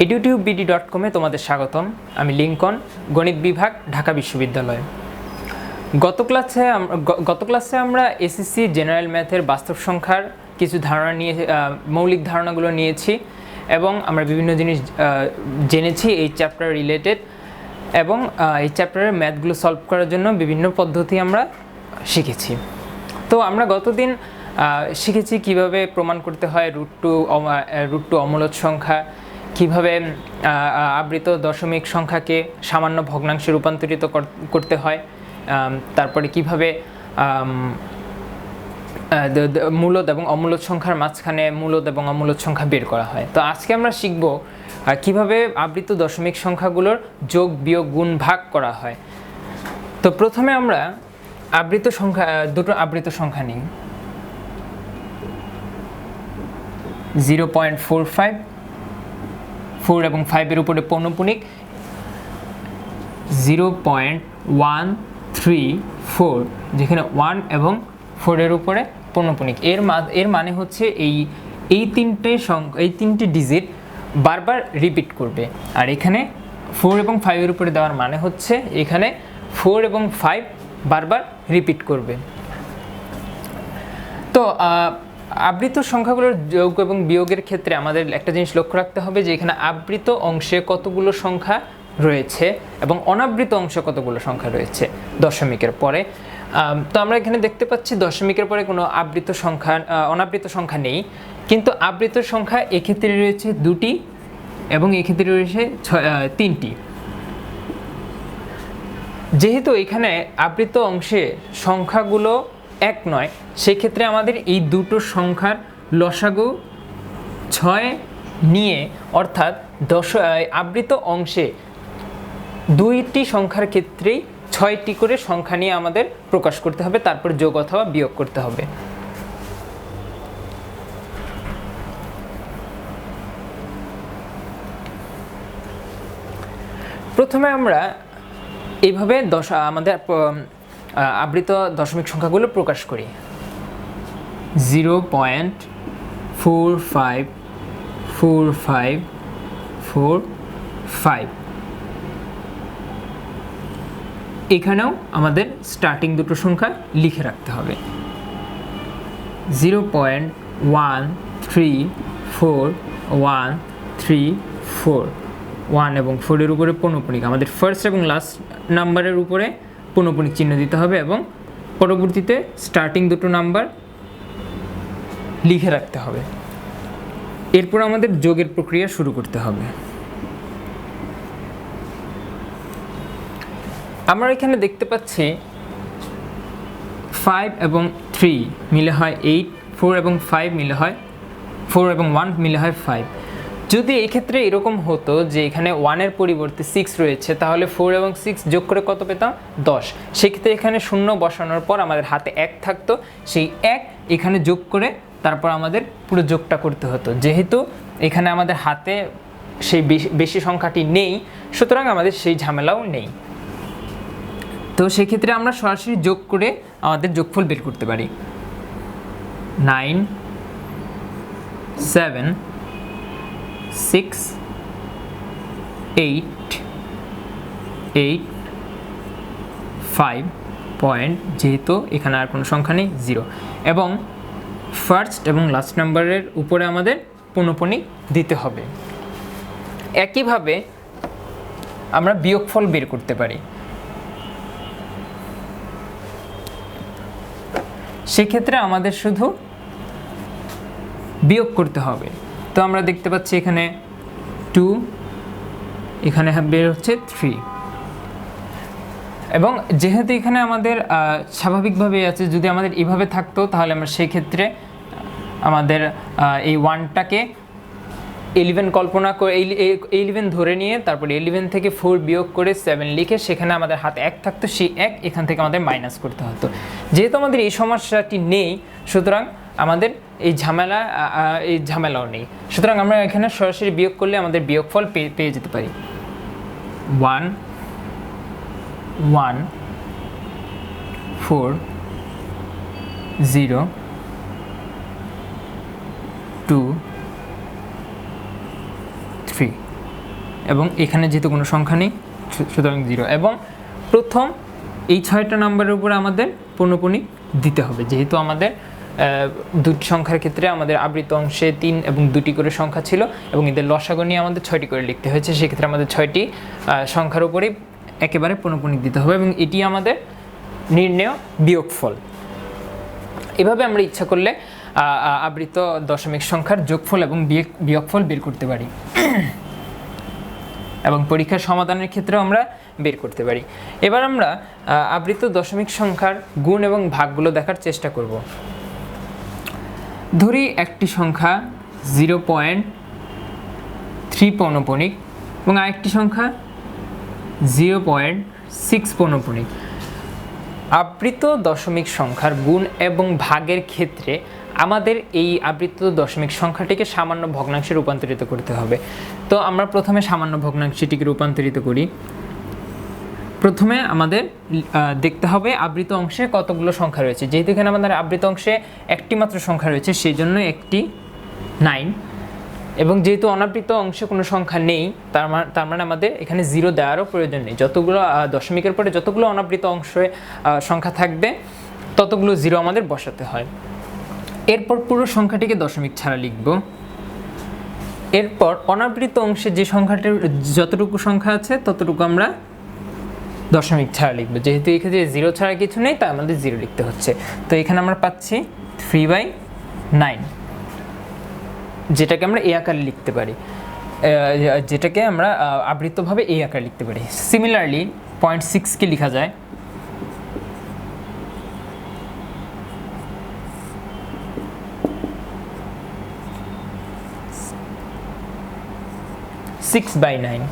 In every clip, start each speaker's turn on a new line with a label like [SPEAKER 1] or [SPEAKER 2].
[SPEAKER 1] এডিউটিউব BD dot কমে তোমাদের স্বাগতম। আমি লিঙ্কন, গণিত বিভাগ, ঢাকা বিশ্ববিদ্যালয়। গত ক্লাসে গত ক্লাসে আমরা এসএসসি জেনারেল ম্যাথের বাস্তব সংখ্যার কিছু ধারণা নিয়ে মৌলিক ধারণাগুলো নিয়েছি এবং আমরা বিভিন্ন জিনিস জেনেছি এই চ্যাপ্টার রিলেটেড এবং এই চ্যাপ্টারের ম্যাথগুলো সলভ করার জন্য বিভিন্ন পদ্ধতি আমরা শিখেছি। তো আমরা গতদিন শিখেছি কীভাবে প্রমাণ করতে হয় রুট টু রুট টু অমূলত সংখ্যা কীভাবে আবৃত দশমিক সংখ্যাকে সামান্য ভগ্নাংশে রূপান্তরিত কর- করতে হয় তারপরে কীভাবে মূলদ এবং অমূলদ সংখ্যার মাঝখানে মূলদ এবং অমূলদ সংখ্যা বের করা হয়। তো আজকে আমরা শিখব কীভাবে আবৃত দশমিক সংখ্যাগুলোর যোগ, বিয়োগ, গুণ ভাগ করা হয়। তো প্রথমে আমরা আবৃত সংখ্যা দুটো আবৃত সংখ্যা নিই। Zero point four five four এবং ফাইভের উপরে পৌনপুনিক zero point one three four যেখানে ওয়ান এবং ফোরের উপরে পৌনপুনিক এর এর মানে হচ্ছে এই এই তিনটে এই তিনটে ডিজিট বারবার রিপিট করবে। আর এখানে ফোর এবং ফাইভের উপরে দেওয়ার মানে হচ্ছে এখানে ফোর এবং ফাইভ বারবার রিপিট করবে। তো আবৃত সংখ্যাগুলোর যোগ এবং বিয়োগের ক্ষেত্রে আমাদের একটা জিনিস লক্ষ্য রাখতে হবে যে এখানে আবৃত অংশে কতগুলো সংখ্যা রয়েছে এবং অনাবৃত অংশে কতগুলো সংখ্যা রয়েছে দশমিকের পরে। তো আমরা এখানে দেখতে পাচ্ছি দশমিকের পরে কোনো আবৃত সংখ্যা অনাবৃত সংখ্যা নেই। কিন্তু আবৃত সংখ্যা এক্ষেত্রে রয়েছে দুটি এবং এক্ষেত্রে রয়েছে তিনটি। যেহেতু এখানে আবৃত অংশে সংখ্যাগুলো এক নয়, সেক্ষেত্রে আমাদের এই দুটো সংখ্যার লসাগু ছয় নিয়ে, অর্থাৎ দশ আবৃত অংশে দুইটি সংখ্যার ক্ষেত্রেই ছয়টি করে সংখ্যা নিয়ে আমাদের প্রকাশ করতে হবে, তারপর যোগ অথবা বিয়োগ করতে হবে। প্রথমে আমরা এইভাবে দশ আমাদের আবৃত দশমিক সংখ্যাগুলো প্রকাশ করি। Zero point four five four five four five. এখানেও আমাদের স্টার্টিং দুটো সংখ্যা লিখে রাখতে হবে। Zero point one three four, one three four. One এবং ফোরের উপরে পৌনপুনিক আমাদের ফার্স্ট এবং লাস্ট নাম্বারের উপরে পৌনপুনিক চিহ্ন দিতে হবে এবং পরবর্তীতে স্টার্টিং দুটো নাম্বার লিখে রাখতে হবে। এরপর আমাদের যোগের প্রক্রিয়া শুরু করতে হবে। আমরা এখানে দেখতে পাচ্ছি ফাইভ এবং থ্রি মিলে হয় এইট ফোর এবং ফাইভ মিলে হয় ফোর এবং ওয়ান মিলে হয় ফাইভ যদি এই ক্ষেত্রে এরকম হতো যে এখানে ওয়ানের পরিবর্তে সিক্স রয়েছে, তাহলে ফোর এবং সিক্স যোগ করে কত পেতাম? দশ। সেক্ষেত্রে এখানে শূন্য বসানোর পর আমাদের হাতে এক থাকতো, সেই এক এখানে যোগ করে তারপর আমাদের পুরো যোগটা করতে হতো। যেহেতু এখানে আমাদের হাতে সেই বেশি- সংখ্যাটি নেই, সুতরাং আমাদের সেই ঝামেলাও নেই। তো সেক্ষেত্রে আমরা সরাসরি যোগ করে আমাদের যোগফল বের করতে পারি। Nine seven six, eight eight, five point, যেহেতু এখানে আর কোনো সংখ্যা নেই, জিরো। এবং ফার্স্ট এবং লাস্ট নাম্বারের উপরে আমাদের পৌনপণিক দিতে হবে। একইভাবে আমরা বিয়োগফল বের করতে পারি। সেক্ষেত্রে আমাদের শুধু বিয়োগ করতে হবে। তো আমরা দেখতে পাচ্ছি এখানে টু এখানে বের হচ্ছে থ্রি এবং যেহেতু এখানে আমাদের আহ, স্বাভাবিকভাবে আছে যদি আমাদের এভাবে থাকতো তাহলে আমরা সেই ক্ষেত্রে আমাদের এই ওয়ানটাকে ইলেভেন কল্পনা করে ইলেভেন ধরে নিয়ে তারপরে ইলেভেন থেকে ফোর বিয়োগ করে সেভেন লিখে সেখানে আমাদের হাতে এক থাকতো সেই এক এখান থেকে আমাদের মাইনাস করতে হতো। যেহেতু আমাদের এই সমস্যাটি নেই সুতরাং আমাদের এই ঝামেলা এই ঝামেলাও নেই। সুতরাং আমরা এখানে সরাসরি বিয়োগ করলে আমাদের বিয়োগফল পেয়ে পেয়ে যেতে পারি। One one four zero two three এবং এখানে যেহেতু কোনো সংখ্যা নেই সুতরাং জিরো এবং প্রথম এই ছয়টা নাম্বারের উপরে আমাদের পূর্ণপণিক দিতে হবে। যেহেতু আমাদের দুটি সংখ্যার ক্ষেত্রে আমাদের আবৃত অংশে তিন এবং দুটি করে সংখ্যা ছিল এবং এদের লসাগু নিয়ে আমাদের ছয়টি করে লিখতে হয়েছে। সেক্ষেত্রে আমাদের ছয়টি সংখ্যার উপরেই একেবারে পূর্ণপণিক দিতে হবে এবং এটি আমাদের নির্ণেয় বিয়োগফল। এভাবে আমরা ইচ্ছা করলে আবৃত দশমিক সংখ্যার যোগফল এবং বিয়োগ- বিয়োগফল বের করতে পারি। এবং পরীক্ষার সমাধানের ক্ষেত্রেও আমরা বের করতে পারি। এবার আমরা আবৃত দশমিক সংখ্যার গুণ এবং ভাগগুলো দেখার চেষ্টা করব। ধরি একটি সংখ্যা জিরো পয়েন্ট থ্রি পৌনপণিক এবং আরেকটি সংখ্যা জিরো পয়েন্ট সিক্স পৌনপণিক আবৃত দশমিক সংখ্যার গুণ এবং ভাগের ক্ষেত্রে আমাদের এই আবৃত দশমিক সংখ্যাটিকে সামান্য ভগ্নাংশে রূপান্তরিত করতে হবে। তো আমরা প্রথমে সামান্য ভগ্নাংশটিকে রূপান্তরিত করি। প্রথমে আমাদের দেখতে হবে আবৃত অংশে কতগুলো সংখ্যা রয়েছে। যেহেতু এখানে আমাদের আবৃত অংশে একটি মাত্র সংখ্যা রয়েছে সেই জন্য একটি নাইন এবং যেহেতু অনাবৃত অংশে কোনো সংখ্যা নেই, তার মানে তার মানে আমাদের এখানে জিরো দেওয়ারও প্রয়োজন নেই। যতগুলো দশমিকের পরে যতগুলো অনাবৃত অংশে সংখ্যা থাকবে, ততগুলো জিরো আমাদের বসাতে হয়। এরপর পুরো সংখ্যাটিকে দশমিক ছাড়া লিখব। এরপর অনাবৃত অংশে যে সংখ্যাটির, যতটুকু সংখ্যা আছে, ততটুকু আমরা দশমিক ছাড়া লিখব। যেহেতু এক্ষেত্রে জিরো ছাড়া কিছু নেই তাই আমাদের জিরো লিখতে হচ্ছে। তো এখানে আমরা পাচ্ছি থ্রি বাই নাইন যেটাকে আমরা এ আকারে লিখতে পারি। যেটাকে আমরা আবৃতভাবে এই আকারে লিখতে পারি। সিমিলারলি পয়েন্ট সিক্সকে লেখা যায়? সিক্স বাই নাইন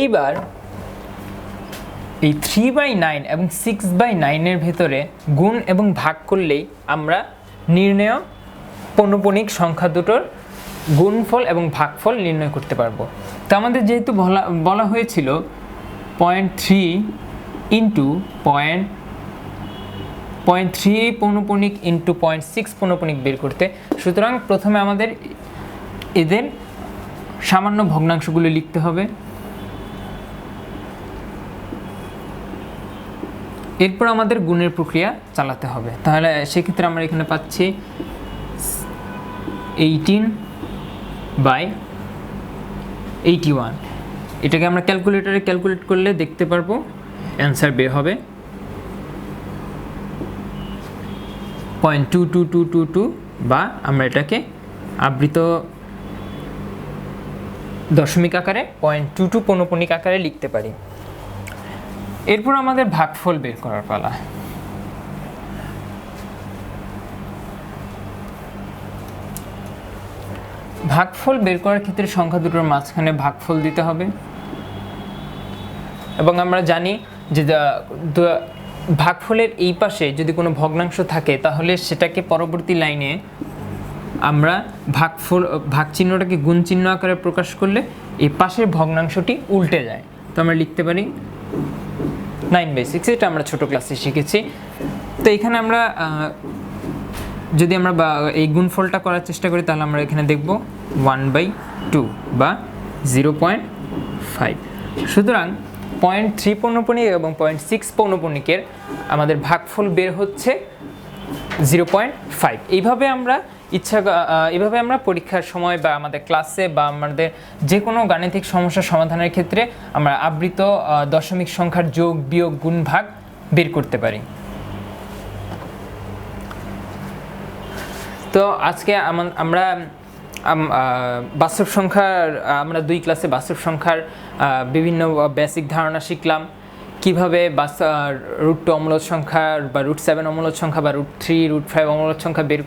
[SPEAKER 1] এইবার এই থ্রি বাই নাইন এবং সিক্স বাই নাইনের ভেতরে গুণ এবং ভাগ করলেই আমরা নির্ণয় পৌনপণিক সংখ্যা দুটোর গুণফল এবং ভাগফল নির্ণয় করতে পারব। তো আমাদের যেহেতু বলা বলা হয়েছিল point three into point point three পৌনপণিক into point six পৌনপণিক বের করতে। সুতরাং প্রথমে আমাদের এদের সামান্য ভগ্নাংশগুলো লিখতে হবে। এরপর আমাদের গুণের প্রক্রিয়া চালাতে হবে। তাহলে সেক্ষেত্রে আমরা এখানে পাচ্ছি এইটিন বাই এইটি ওয়ান এটাকে আমরা ক্যালকুলেটারে ক্যালকুলেট করলে দেখতে পারব। অ্যান্সার বের হবে point two two two two two বা আমরা এটাকে আবৃত দশমিক আকারে পয়েন্ট টু টু পৌনপণিক আকারে লিখতে পারি। এরপর আমাদের ভাগফল বের করার পালা। ভাগফল বের করার ক্ষেত্রে সংখ্যা দুটোর মাঝখানে ভাগফল দিতে হবে। এবং আমরা জানি যে ভাগফলের এই পাশে যদি কোনো ভগ্নাংশ থাকে, তাহলে সেটাকে পরবর্তী লাইনে আমরা ভাগফল ভাগ চিহ্নটাকে গুণ চিহ্ন আকারে প্রকাশ করলে এই পাশের ভগ্নাংশটি উল্টে যায়। তো আমরা লিখতে পারি নাইন বাই সিক্স এটা আমরা ছোটো ক্লাসে শিখেছি। তো এখানে আমরা যদি আমরা বা, এই গুণফলটা করার চেষ্টা করি, তাহলে আমরা এখানে দেখব ওয়ান বাই টু বা জিরো পয়েন্ট ফাইভ। সুতরাং পয়েন্ট থ্রি পৌনপণিক এবং পয়েন্ট সিক্স পৌনপণিকের আমাদের ভাগফল বের হচ্ছে জিরো পয়েন্ট ফাইভ। এইভাবে আমরা ইচ্ছা এভাবে আমরা পরীক্ষার সময় বা আমাদের ক্লাসে বা আমাদের যে কোনো গাণিতিক সমস্যা সমাধানের ক্ষেত্রে আমরা আবৃত দশমিক সংখ্যার যোগ, বিয়োগ, গুণ, ভাগ বের করতে পারি। তো আজকে আমা- আমরা বাস্তব সংখ্যার, আমরা দুই ক্লাসে বাস্তব সংখ্যার বিভিন্ন বেসিক ধারণা শিখলাম। কীভাবে রুট টু অমূলত সংখ্যা বা রুট সেভেন অমূলত সংখ্যা বা রুট থ্রি রুট ফাইভ অমূলত সংখ্যা বের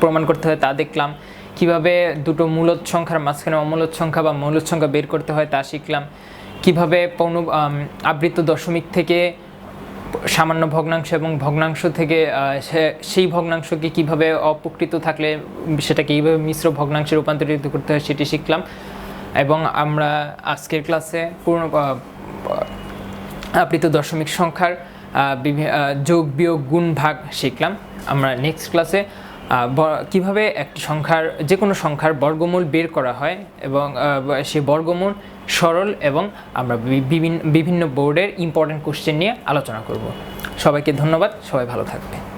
[SPEAKER 1] প্রমাণ করতে হয় তা দেখলাম। কীভাবে দুটো মূলত সংখ্যার মাঝখানে অমূলত সংখ্যা বা মূলত সংখ্যা বের করতে হয় তা শিখলাম। কীভাবে পৌন আবৃত দশমিক থেকে সামান্য ভগ্নাংশ এবং ভগ্নাংশ থেকে সেই ভগ্নাংশকে কীভাবে অপকৃত থাকলে সেটাকে এইভাবে মিশ্র ভগ্নাংশে রূপান্তরিত করতে হয় সেটি শিখলাম। এবং আমরা আজকের ক্লাসে পূর্ণ আহ, তো দশমিক সংখ্যার যোগ বিয়োগ গুণ ভাগ শিখলাম। আমরা নেক্সট ক্লাসে কীভাবে একটি সংখ্যার যে কোনো সংখ্যার বর্গমূল বের করা হয় এবং সে বর্গমূল সরল এবং আমরা বিভিন্ন বিভিন্ন বোর্ডের ইম্পর্টেন্ট কোশ্চেন নিয়ে আলোচনা করব। সবাইকে ধন্যবাদ সবাই ভালো থাকবে